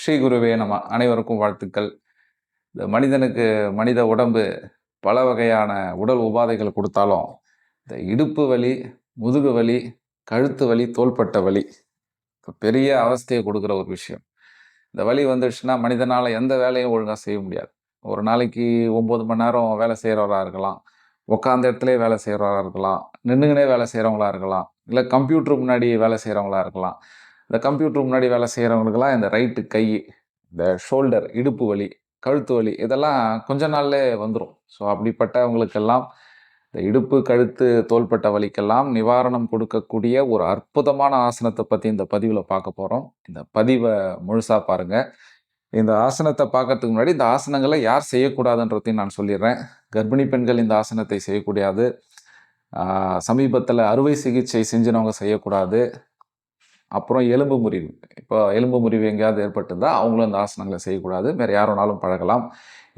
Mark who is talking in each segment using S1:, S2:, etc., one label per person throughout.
S1: ஸ்ரீ குருவே நம்ம அனைவருக்கும் வாழ்த்துக்கள். இந்த மனிதனுக்கு மனித உடம்பு பல வகையான உடல் உபாதைகள் கொடுத்தாலும் இந்த இடுப்பு வலி முதுகு வலி கழுத்து வலி தோள்பட்ட வலி பெரிய அவஸ்தையை கொடுக்குற ஒரு விஷயம். இந்த வலி வந்துடுச்சுன்னா மனிதனால் எந்த வேலையும் ஒழுங்காக செய்ய முடியாது. ஒரு நாளைக்கு ஒம்பது மணி நேரம் வேலை செய்கிறவராக இருக்கலாம். உட்காந்த இடத்துல வேலை செய்கிறவராக இருக்கலாம். நின்றுங்கனே வேலை செய்கிறவங்களா இருக்கலாம். இல்லை கம்ப்யூட்டர் முன்னாடி வேலை செய்கிறவங்களா இருக்கலாம். இந்த கம்ப்யூட்டர் முன்னாடி வேலை செய்கிறவங்களுக்கெல்லாம் இந்த ரைட்டு கை இந்த ஷோல்டர் இடுப்பு வலி கழுத்து வலி இதெல்லாம் கொஞ்ச நாள்லே வந்துடும் ஸோ அப்படிப்பட்டவங்களுக்கெல்லாம் இந்த இடுப்பு கழுத்து தோள்பட்ட வலிக்கெல்லாம் நிவாரணம் கொடுக்கக்கூடிய ஒரு அற்புதமான ஆசனத்தை பற்றி இந்த பதிவில் பார்க்க போகிறோம் இந்த பதிவை முழுசாக பாருங்கள் இந்த ஆசனத்தை பார்க்கறதுக்கு முன்னாடி இந்த ஆசனங்களை யார் செய்யக்கூடாதுன்றதையும் நான் சொல்லிடுறேன். கர்ப்பிணி பெண்கள் இந்த ஆசனத்தை செய்யக்கூடாது. சமீபத்தில் அறுவை சிகிச்சை செஞ்சினவங்க செய்யக்கூடாது. அப்புறம் எலும்பு முறிவு. இப்போ எலும்பு முறிவு எங்கேயாவது ஏற்பட்டிருந்தால் அவங்களும் இந்த ஆசனங்களை செய்யக்கூடாது. வேறு யாரோனாலும் பழகலாம்.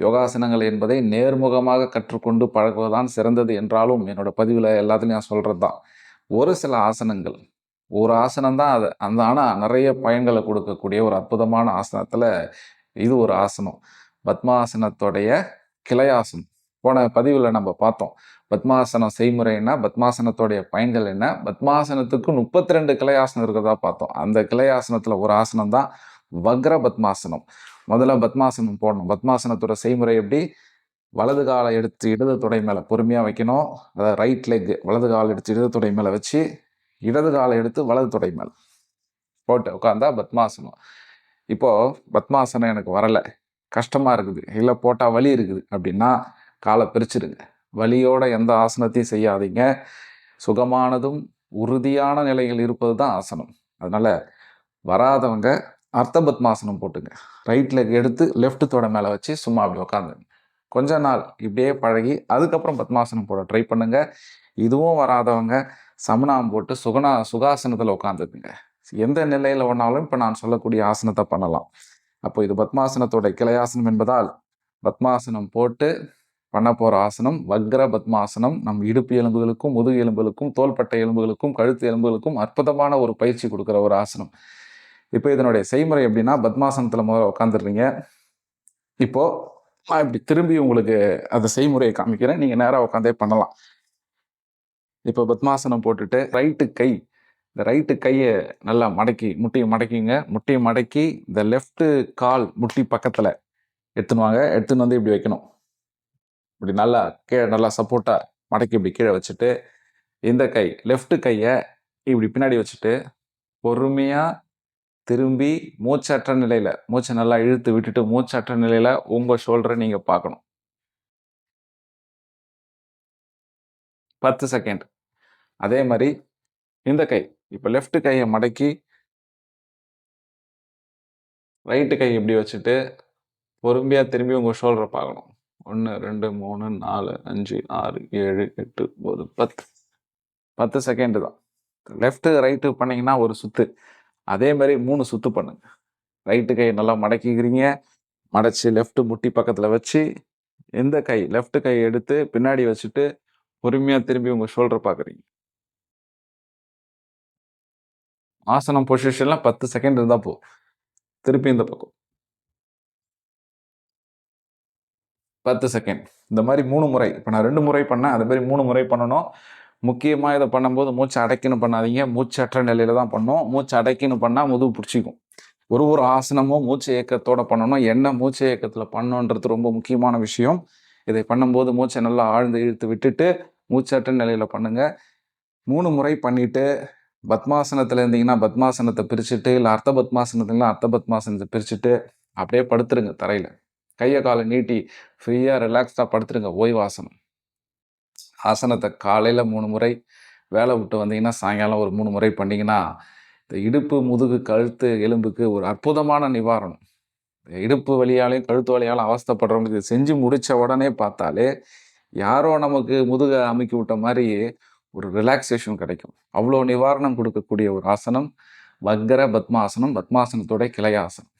S1: யோகாசனங்கள் என்பதை நேர்முகமாக கற்றுக்கொண்டு பழகுவதுதான் சிறந்தது என்றாலும் என்னோட பதிவில் எல்லாத்துலையும் நான் சொல்கிறது தான் ஒரு சில ஆசனங்கள். ஒரு ஆசனம் தான் அது. அந்த ஆனால் நிறைய பயன்களை கொடுக்கக்கூடிய ஒரு அற்புதமான ஆசனத்தில் இது ஒரு ஆசனம். பத்மாசனத்துடைய கிளையாசனம். போன பதிவில் நம்ம பார்த்தோம். பத்மாசனம் செய்முறை என்ன? பத்மாசனத்தோடைய பயன்கள் என்ன? பத்மாசனத்துக்கு முப்பத்தி ரெண்டு கிளையாசனம் இருக்கிறதா பார்த்தோம். அந்த கிளையாசனத்தில் ஒரு ஆசனம் தான் வக்ர பத்மாசனம். முதல்ல பத்மாசனம் போடணும். பத்மாசனத்தோட செய்முறை எப்படி? வலது காலை எடுத்து இடது தொடை மேலே பொறுமையாக வைக்கணும். அதாவது ரைட் லெக் வலது காலை எடுத்து இடது தொடை மேலே வச்சு இடது காலை எடுத்து வலது தொடை மேலே போட்டு உட்காந்தா பத்மாசனம். இப்போது பத்மாசனம் எனக்கு வரலை. கஷ்டமாக இருக்குது. இல்லை போட்டால் வலி இருக்குது அப்படின்னா காலை பிரிச்சிடுங்க வலியோட எந்த ஆசனத்தையும் செய்யாதீங்க. சுகமானதும் உறுதியான நிலையில் இருப்பது தான் ஆசனம். அதனால் வராதவங்க அர்த்த பத்மாசனம் போட்டுங்க. ரைட் லெக் எடுத்து லெஃப்ட் தோட மேலே வச்சு சும்மா அப்படி உட்காந்துங்க கொஞ்ச நாள் இப்படியே பழகி அதுக்கப்புறம் பத்மாசனம் போட ட்ரை பண்ணுங்க. இதுவும் வராதவங்க சமணாம் போட்டு சுகனா சுகாசனத்தில் உட்காந்துக்குங்க எந்த நிலையில் ஒன்றாலும் இப்போ நான் சொல்லக்கூடிய ஆசனத்தை பண்ணலாம். அப்போ இது பத்மாசனத்தோட கிளையாசனம் என்பதால் பத்மாசனம் போட்டு பண்ண போகிற ஆசனம் வக்ர பத்மாசனம் நம் இடுப்பு எலும்புகளுக்கும் முதுகு எலும்புகளுக்கும் தோள்பட்டை எலும்புகளுக்கும் கழுத்து எலும்புகளுக்கும் அற்புதமான ஒரு பயிற்சி கொடுக்குற ஒரு ஆசனம். இப்போ இதனுடைய செய்முறை எப்படின்னா பத்மாசனத்தில் முதல்ல உட்காந்துடுறீங்க இப்போது நான் இப்படி திரும்பி உங்களுக்கு அந்த செய்முறையை காமிக்கிறேன். நீங்கள் நேராக உட்காந்தே பண்ணலாம். இப்போ பத்மாசனம் போட்டுட்டு ரைட்டு கை இந்த ரைட்டு கையை நல்லா மடக்கி முட்டியை மடக்கிங்க. முட்டியை மடக்கி இந்த லெஃப்ட்டு கால் முட்டி பக்கத்தில் எடுத்துன்னு வாங்க. எடுத்துன்னு வந்து இப்படி வைக்கணும். இப்படி நல்லா கீழே நல்லா சப்போர்ட்டாக மடக்கி இப்படி கீழே வச்சுட்டு இந்த கை லெஃப்ட் கையை இப்படி பின்னாடி வச்சுட்டு பொறுமையாக திரும்பி மூச்சற்ற நிலையில் மூச்சை நல்லா இழுத்து விட்டுட்டு மூச்சற்ற நிலையில் உங்கள் ஷோல்டரை நீங்கள் பார்க்கணும். பத்து செகண்ட் அதே மாதிரி இந்த கை இப்போ லெஃப்ட் கையை மடக்கி ரைட்டு கை இப்படி வச்சுட்டு பொறுமையாக திரும்பி உங்கள் ஷோல்டரை பார்க்கணும். ஒன்று ரெண்டு மூணு நாலு அஞ்சு ஆறு ஏழு எட்டு ஒரு பத்து. பத்து செகண்டு தான். லெஃப்ட்டு ரைட்டு பண்ணிங்கன்னா ஒரு சுற்று அதே மாதிரி மூணு சுத்து பண்ணுங்க. ரைட்டு கை நல்லா மடக்கிக்கிறீங்க. மடச்சி லெஃப்ட்டு முட்டி பக்கத்தில் வச்சு எந்த கை லெஃப்ட் கை எடுத்து பின்னாடி வச்சுட்டு பொறுமையாக திரும்பி உங்கள் ஷோல்டர் பார்க்குறீங்க ஆசனம் பொசிஷன்லாம் பத்து செகண்ட் இருந்தால் போ திருப்பி இந்த பக்கம். பத்து செகண்ட் இந்த மாதிரி மூணு முறை. இப்போ நான் ரெண்டு முறை பண்ணேன் அது மாதிரி மூணு முறை பண்ணணும். முக்கியமாக இதை பண்ணும்போது மூச்சு அடைக்கணும் பண்ணாதீங்க. மூச்சு அற்ற நிலையில தான் பண்ணோம். மூச்சு அடைக்கணும் பண்ணால் முதுகு பிடிச்சிக்கும். ஒரு ஒரு ஆசனமும் மூச்சு இயக்கத்தோடு பண்ணணும். என்ன மூச்சு இயக்கத்தில் பண்ணணுன்றது ரொம்ப முக்கியமான விஷயம். இதை பண்ணும்போது மூச்சை நல்லா ஆழ்ந்து இழுத்து விட்டுட்டு மூச்சற்ற நிலையில் பண்ணுங்கள் மூணு முறை பண்ணிவிட்டு பத்மாசனத்தில் இருந்தீங்கன்னா பத்மாசனத்தை பிரிச்சுட்டு இல்லை அர்த்த பத்மாசனத்துலாம் அர்த்த பத்மாசனத்தை பிரிச்சுட்டு அப்படியே படுத்துருங்க தரையில். கையை காலை நீட்டி ஃப்ரீயாக ரிலாக்ஸ்டாக படுத்துருங்க. ஓய்வாசனம். ஆசனத்தை காலையில் மூணு முறை வேலை விட்டு வந்தீங்கன்னா சாயங்காலம் ஒரு மூணு முறை பண்ணிங்கன்னா இந்த இடுப்பு முதுகு கழுத்து எலும்புக்கு ஒரு அற்புதமான நிவாரணம். இடுப்பு வழியாலையும் கழுத்து வழியாலும் அவஸ்தப்படுறவங்களுக்கு செஞ்சு முடித்த உடனே பார்த்தாலே யாரோ நமக்கு முதுகை அமுக்கி விட்ட மாதிரி ஒரு ரிலாக்ஸேஷன் கிடைக்கும். அவ்வளோ நிவாரணம் கொடுக்கக்கூடிய ஒரு ஆசனம் வக்கர பத்மாசனம் பத்மாசனத்தோட கிளையாசனம்.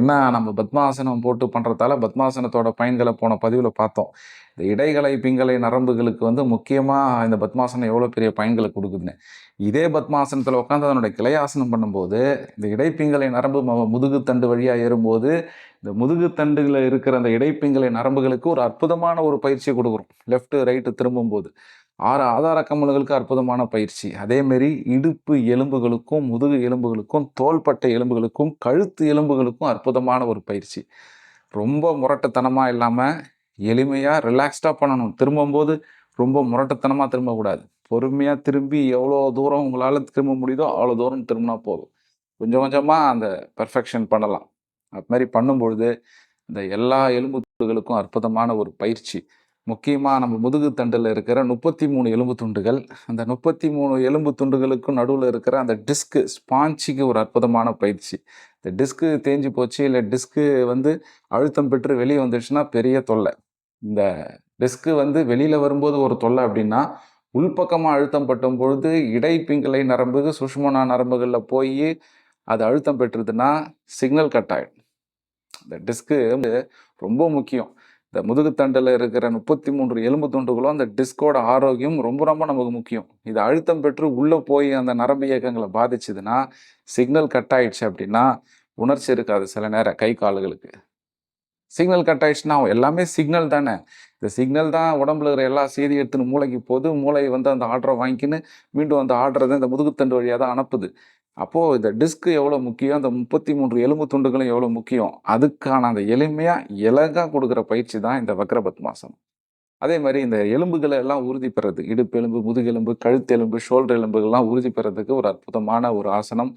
S1: என்ன நம்ம பத்மாசனம் போட்டு பண்ணுறதால பத்மாசனத்தோட பயன்களை போன பதிவில் பார்த்தோம். இந்த இடைகளை பிங்களை நரம்புகளுக்கு வந்து முக்கியமாக இந்த பத்மாசனம் எவ்வளோ பெரிய பயன்களை கொடுக்குதுன்னு. இதே பத்மாசனத்தில் உட்காந்து அதனுடைய கிளையாசனம் பண்ணும்போது இந்த இடைப்பிங்களை நரம்பு முதுகு தண்டு வழியாக ஏறும்போது இந்த முதுகு தண்டுகளில் இருக்கிற அந்த இடைப்பிங்களை நரம்புகளுக்கு ஒரு அற்புதமான ஒரு பயிற்சியை கொடுக்குறோம். லெஃப்ட்டு ரைட்டு திரும்பும்போது. ஆறு ஆதார கம்மல்களுக்கு அற்புதமான பயிற்சி. அதேமாரி இடுப்பு எலும்புகளுக்கும் முதுகு எலும்புகளுக்கும் தோள்பட்டை எலும்புகளுக்கும் கழுத்து எலும்புகளுக்கும் அற்புதமான ஒரு பயிற்சி. ரொம்ப முரட்டத்தனமாக இல்லாமல் எளிமையாக ரிலாக்ஸ்டாக பண்ணணும். திரும்பும்போது ரொம்ப முரட்டத்தனமாக திரும்பக்கூடாது. பொறுமையாக திரும்பி எவ்வளோ தூரம் உங்களால் திரும்ப முடியுதோ அவ்வளோ தூரம் திரும்பினா போதும். கொஞ்சம் கொஞ்சமாக அந்த பெர்ஃபெக்ஷன் பண்ணலாம். அது மாதிரி பண்ணும்பொழுது இந்த எல்லா எலும்புகளுக்கும் அற்புதமான ஒரு பயிற்சி. முக்கியமாக நம்ம முதுகு தண்டில் இருக்கிற முப்பத்தி மூணு எலும்பு துண்டுகள். அந்த முப்பத்தி மூணு எலும்பு துண்டுகளுக்கும் நடுவில் இருக்கிற அந்த டிஸ்க்கு ஸ்பாஞ்சிக்கு ஒரு அற்புதமான பயிற்சி. இந்த டிஸ்க்கு தேஞ்சு போச்சு இல்லை டிஸ்க்கு வந்து அழுத்தம் பெற்று வெளியே வந்துடுச்சுன்னா பெரிய தொல்லை. இந்த டிஸ்க்கு வந்து வெளியில் வரும்போது ஒரு தொல்லை அப்படின்னா உள்பக்கமாக அழுத்தம் பட்டும் பொழுது இடைப்பிங்களை நரம்பு சுஷ்மனா நரம்புகளில் போய் அது அழுத்தம் பெற்றுதுன்னா சிக்னல் கட் ஆகிடும் இந்த டிஸ்க்கு வந்து ரொம்ப முக்கியம். இந்த முதுகுத்தண்டில் இருக்கிற முப்பத்தி மூன்று எலும்பு துண்டுகளும் அந்த டிஸ்கோட ஆரோக்கியம் ரொம்ப ரொம்ப நமக்கு முக்கியம். இது அழுத்தம் பெற்று உள்ளே போய் அந்த நரம்பு இயக்கங்களை பாதிச்சுதுன்னா சிக்னல் கட் ஆயிடுச்சு அப்படின்னா உணர்ச்சி இருக்காது சில நேரம் கை கால்களுக்கு. சிக்னல் கட் ஆயிடுச்சுன்னா எல்லாமே சிக்னல் தானே. இந்த சிக்னல் தான் உடம்புல இருக்கிற எல்லா செய்தி எடுத்துன்னு மூளைக்கு போது மூளை வந்து அந்த ஆர்டரை வாங்கிக்கின்னு மீண்டும் அந்த ஆர்டரை இந்த முதுகுத்தண்டு வழியாக தான் அனுப்புது. அப்போது இந்த டிஸ்க்கு எவ்வளோ முக்கியம்? அந்த முப்பத்தி மூன்று எலும்பு துண்டுகளும் எவ்வளோ முக்கியம்? அதுக்கான அந்த எளிமையாக இலகாக கொடுக்குற பயிற்சி தான் இந்த வக்ரபத்மாசனம் அதே மாதிரி இந்த எலும்புகளை எல்லாம் உறுதி பெறது இடுப்பெலும்பு முதுகெலும்பு கழுத்தெலும்பு ஷோல்டர் எலும்புகள்லாம் உறுதி பெறதுக்கு ஒரு அற்புதமான ஒரு ஆசனம்.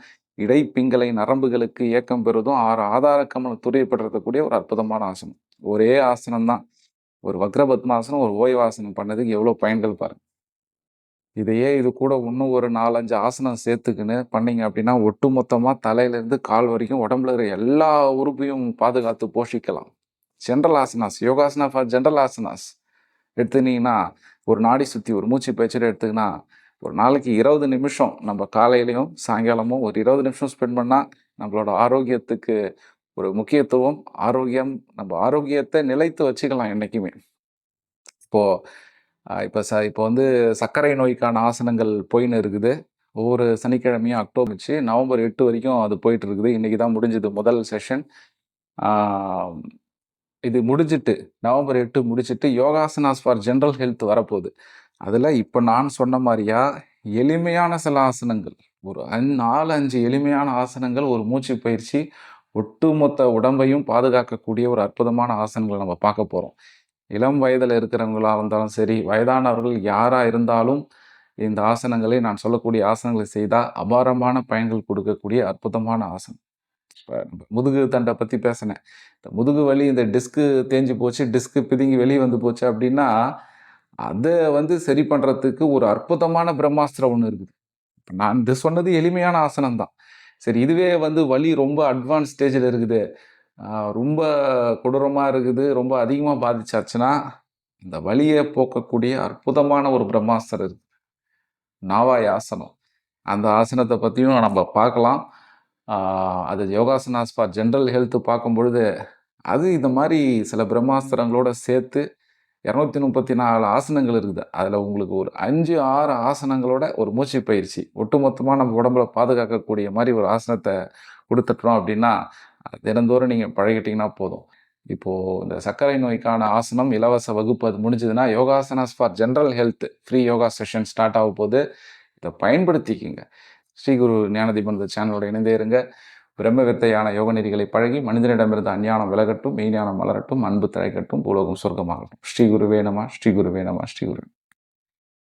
S1: இடைப்பிங்களை நரம்புகளுக்கு இயக்கம் பெறுவதும் ஆறு ஆதார கமலம் துரியப்படுறதுக்கூடிய ஒரு அற்புதமான ஆசனம். ஒரே ஆசனம் தான் ஒரு வக்ரபத்மாசனம் ஒரு ஓய்வாசனம் பண்ணதுக்கு எவ்வளோ பயன்கள் பாருங்க. இதையே இது கூட இன்னும் ஒரு நாலஞ்சு ஆசனம் சேர்த்துக்கின்னு பண்ணீங்க அப்படின்னா ஒட்டு மொத்தமாக தலையிலேருந்து கால் வரைக்கும் உடம்புல இருக்கிற எல்லா உறுப்பையும் பாதுகாத்து போஷிக்கலாம். General asanas yogasana for general asanas எடுத்துனீங்கன்னா ஒரு நாடி சுற்றி ஒரு மூச்சு பயிற்சியில் எடுத்துக்கினா ஒரு நாளைக்கு இருபது நிமிஷம் நம்ம காலையிலையும் சாயங்காலமும் ஒரு இருபது நிமிஷம் ஸ்பெண்ட் பண்ணால் நம்மளோட ஆரோக்கியத்துக்கு ஒரு முக்கியத்துவம் ஆரோக்கியம் நம்ம ஆரோக்கியத்தை நிலைத்து வச்சுக்கலாம் என்றைக்குமே இப்போது இப்போ ச இப்போ வந்து சர்க்கரை நோய்க்கான ஆசனங்கள் போயின்னு இருக்குது. ஒவ்வொரு சனிக்கிழமையும் அக்டோபர் வச்சு நவம்பர் எட்டு வரைக்கும் அது போயிட்டு இருக்குது. இன்றைக்கி தான் முடிஞ்சது முதல் செஷன். இது முடிஞ்சிட்டு நவம்பர் எட்டு முடிச்சுட்டு யோகாசனாஸ் ஃபார் ஜென்ரல் ஹெல்த் வரப்போகுது. அதில் இப்போ நான் சொன்ன மாதிரியா எளிமையான சில ஆசனங்கள். ஒரு அஞ் நாலு அஞ்சு எளிமையான ஆசனங்கள் ஒரு மூச்சு பயிற்சி ஒட்டுமொத்த உடம்பையும் பாதுகாக்கக்கூடிய ஒரு அற்புதமான ஆசனங்களை நம்ம பார்க்க போகிறோம் இளம் வயதில் இருக்கிறவங்களாக இருந்தாலும் சரி வயதானவர்கள் யாராக இருந்தாலும் இந்த ஆசனங்களை நான் சொல்லக்கூடிய ஆசனங்களை செய்தால் அபாரமான பயன்கள் கொடுக்கக்கூடிய அற்புதமான ஆசனம். இப்போ முதுகு தண்டை பற்றி பேசினேன். இந்த முதுகு வலி இந்த டிஸ்க்கு தேஞ்சு போச்சு டிஸ்க்கு பிதுங்கி வெளியே வந்து போச்சு அப்படின்னா அதை வந்து சரி பண்ணுறதுக்கு ஒரு அற்புதமான பிரம்மாஸ்திரம் ஒன்று இருக்குது. இப்போ நான் இது சொன்னது எளிமையான ஆசனம் தான் சரி இதுவே வந்து வலி ரொம்ப அட்வான்ஸ் ஸ்டேஜில் இருக்குது. ரொம்ப கொடூரமாக இருக்குது ரொம்ப அதிகமாக பாதிச்சாச்சுன்னா இந்த வழியை போக்கக்கூடிய அற்புதமான ஒரு பிரம்மாஸ்திரம் இருக்குது நாவாய் ஆசனம். அந்த ஆசனத்தை பற்றியும் நம்ம பார்க்கலாம். அது யோகாசனாஸ் ஃபார் ஜென்ரல் ஹெல்த்து பார்க்கும் பொழுது அது இந்த மாதிரி சில பிரம்மாஸ்திரங்களோட சேர்த்து இரநூத்தி முப்பத்தி நாலு ஆசனங்கள் இருக்குது. அதில் உங்களுக்கு ஒரு அஞ்சு ஆறு ஆசனங்களோட ஒரு மூச்சு பயிற்சி. ஒட்டுமொத்தமாக நம்ம உடம்புல பாதுகாக்கக்கூடிய மாதிரி ஒரு ஆசனத்தை கொடுத்துட்டோம் அப்படின்னா தினந்தோறும் நீங்கள் பழகிட்டிங்கன்னா போதும். இப்போது இந்த சர்க்கரை நோய்க்கான ஆசனம் இலவச வகுப்பு அது முடிஞ்சதுன்னா yogasanas for general health. Free yoga session start ஆக போது இதை பயன்படுத்திக்கிங்க. ஸ்ரீகுரு ஞானதீபன் சேனலோட இணைந்தே இருங்க. பிரம்ம வித்தையான யோக நெறிகளை பழகி மனிதனிடமிருந்து அஞ்ஞானம் விலகட்டும் மெய்ஞானம் மலரட்டும் அன்பு தழைக்கட்டும் பூலோகம் சொர்க்கமாகட்டும். ஸ்ரீ குருவே நம ஸ்ரீ குருவே நம ஸ்ரீ குரு